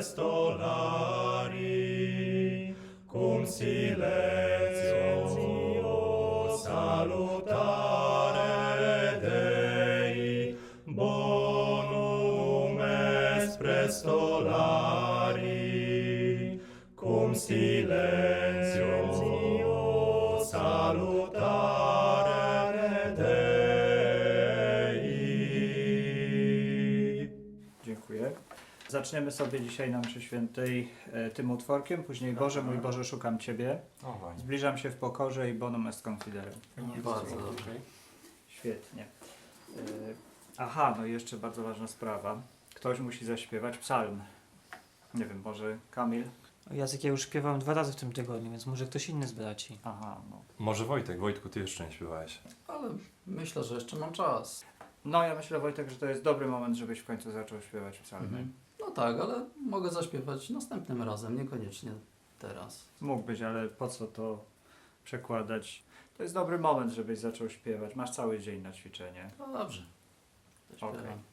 epistolari, cum silentio salutare Dei, bonum est prestolari, cum silentio salutare Zaczniemy sobie dzisiaj na mszy świętej e, tym utworkiem, później Boże, mój Boże, szukam Ciebie. Zbliżam się w pokorze i bonum est confiderem. Bardzo dobrze. Świetnie. E, Aha, no i jeszcze bardzo ważna sprawa. Ktoś musi zaśpiewać psalm. Nie wiem, może Kamil? Jacek, ja już śpiewałem dwa razy w tym tygodniu, więc może ktoś inny z braci. Aha, no. Może Wojtek, Wojtku, ty jeszcze nie śpiewałeś. Ale myślę, że jeszcze mam czas. No ja myślę, Wojtek, że to jest dobry moment, żebyś w końcu zaczął śpiewać psalmy. Mhm. No tak, ale mogę zaśpiewać następnym razem, niekoniecznie teraz. Mógłbyś, ale po co to przekładać? To jest dobry moment, żebyś zaczął śpiewać. Masz cały dzień na ćwiczenie. No dobrze. Zaśpiewam. Okej.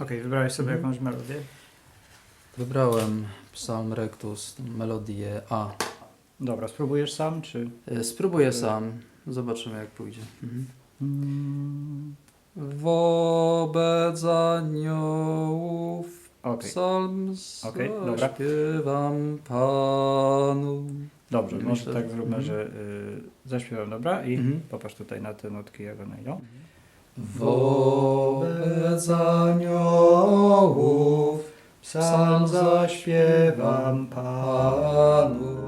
Okej, wybrałeś sobie Mhm. jakąś melodię? Wybrałem Psalm Rectus, melodię A. Dobra, spróbujesz sam, czy... Y, Spróbuję sam, zobaczymy jak pójdzie. Mhm. Wobec aniołów Okej, psalm Okej, dobra. zaśpiewam Panu. dobrze, Myślę, może że- tak zróbmy, mhm. że y, zaśpiewam, dobra? I Mhm. popatrz tutaj na te nutki, jak one idą. Wobec aniołów Sam zaśpiewam. Panu.